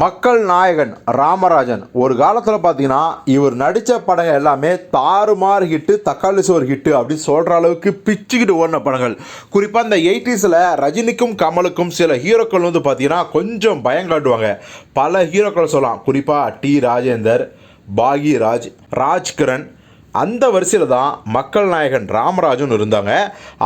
மக்கள் நாயகன் ராமராஜன். ஒரு காலத்தில் பார்த்தீங்கன்னா இவர் நடித்த படங்கள் எல்லாமே தாறுமாறு ஹிட்டு தக்காளி சோறு ஹிட்டு அப்படின்னு சொல்கிற அளவுக்கு பிச்சுக்கிட்டு ஓடின படங்கள். குறிப்பாக இந்த எயிட்டிஸில் ரஜினிக்கும் கமலுக்கும் சில ஹீரோக்கள் வந்து பார்த்தீங்கன்னா கொஞ்சம் பயம் காட்டுவாங்க. பல ஹீரோக்கள் சொல்லலாம். குறிப்பாக டி ராஜேந்தர் பாகியராஜ் ராஜ்கிரண். அந்த வரிசையில் தான் மக்கள் நாயகன் ராமராஜன் இருந்தாங்க.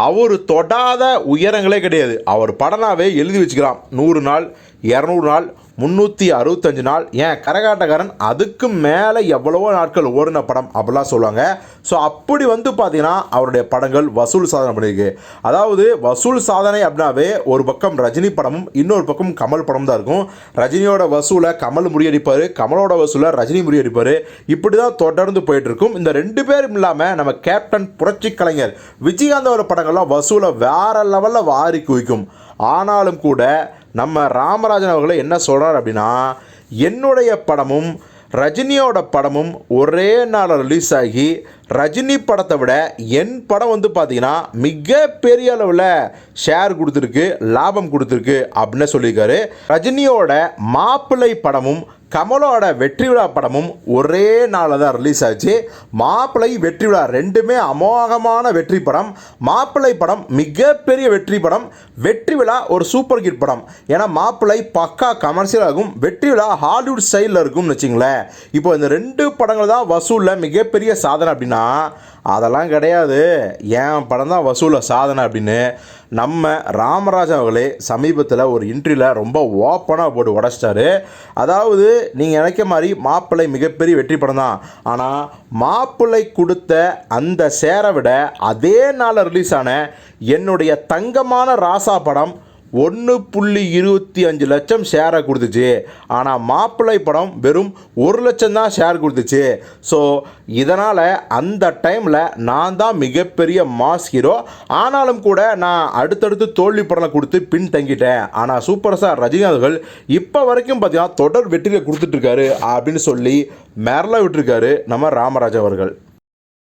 அவர் தொடாத உயரங்களே கிடையாது. அவர் படனாவே எழுதி வச்சுக்கலாம் நூறு நாள் இரநூறு நாள் முந்நூற்றி அறுபத்தஞ்சு நாள். ஏன்? கரகாட்டக்காரன் அதுக்கு மேலே எவ்வளவோ நாட்கள் ஓடின படம் அப்படிலாம் சொல்லுவாங்க. ஸோ அப்படி வந்து பார்த்தீங்கன்னா அவருடைய படங்கள் வசூல் சாதனை பண்ணியிருக்கு அதாவது வசூல் சாதனை அப்படின்னாவே ஒரு பக்கம் ரஜினி படமும் இன்னொரு பக்கம் கமல் படம் தான் இருக்கும். ரஜினியோட வசூலை கமல் முறியடிப்பார். கமலோட வசூலை ரஜினி முறியடிப்பார். இப்படி தான் தொடர்ந்து போயிட்டுருக்கும். இந்த ரெண்டு பேரும் இல்லாமல் நம்ம கேப்டன் புரட்சி கலைஞர் விஜயகாந்தோட படங்கள்லாம் வசூலை வேறு லெவலில் வாரி குவிக்கும். ஆனாலும் கூட நம்ம ராமராஜன் அவர்களை என்ன சொல்கிறார் அப்படின்னா என்னுடைய படமும் ரஜினியோட படமும் ஒரே நாளில் ரிலீஸ் ஆகி ரஜினி படத்தை விட என் படம் வந்து பார்த்தீங்கன்னா மிகப்பெரிய அளவில் ஷேர் கொடுத்துருக்கு லாபம் கொடுத்துருக்கு அப்படின்னு சொல்லியிருக்காரு. ரஜினியோட மாப்பிள்ளை படமும் கமலோட வெற்றி விழா படமும் ஒரே நாளில் தான் ரிலீஸ் ஆச்சு. மாப்பிள்ளை வெற்றி விழா ரெண்டுமே அமோகமான வெற்றி படம். மாப்பிள்ளை படம் மிகப்பெரிய வெற்றி படம். வெற்றி விழா ஒரு சூப்பர் ஹிட் படம். ஏன்னா மாப்பிள்ளை பக்கா கமர்ஷியல் ஆகும் வெற்றி விழா ஹாலிவுட் ஸ்டைலில் இருக்கும்னு வச்சிங்களேன். இப்போ இந்த ரெண்டு படங்கள் தான் வசூலில் மிகப்பெரிய சாதனை அப்படின்னா அதெல்லாம் கிடையாது. என் படம் தான் வசூலில் சாதனை அப்படின்னு நம்ம ராமராஜன் அவர்களே சமீபத்தில் ஒரு இன்ட்ரியில் ரொம்ப ஓப்பனாக போட்டு உடச்சிட்டாரு. அதாவது நீங்கள் நினைக்க மாதிரி மாப்பிள்ளை மிகப்பெரிய வெற்றி படம் தான். ஆனால் மாப்பிள்ளை கொடுத்த அந்த சேரை விட அதே நாளில் ரிலீஸ் ஆன என்னுடைய தங்கமான ராசா படம் ஒன்று புள்ளி இருபத்தி அஞ்சு லட்சம் ஷேரை கொடுத்துச்சு. ஆனால் மாப்பிள்ளை படம் வெறும் ஒரு லட்சம் தான் ஷேர் கொடுத்துச்சு. ஸோ இதனால் அந்த டைமில் நான் தான் மிகப்பெரிய மாஸ் ஹீரோ ஆனாலும் கூட நான் அடுத்தடுத்து தோல்வி படம் கொடுத்து பின் தங்கிட்டேன். ஆனால் சூப்பர் ஸ்டார் ரஜினிகாந்த் அவர்கள் இப்போ வரைக்கும் பார்த்தீங்கன்னா தொடர் வெற்றியை கொடுத்துட்ருக்காரு அப்படின்னு சொல்லி மிரள விட்டுருக்காரு நம்ம ராமராஜ் அவர்கள்.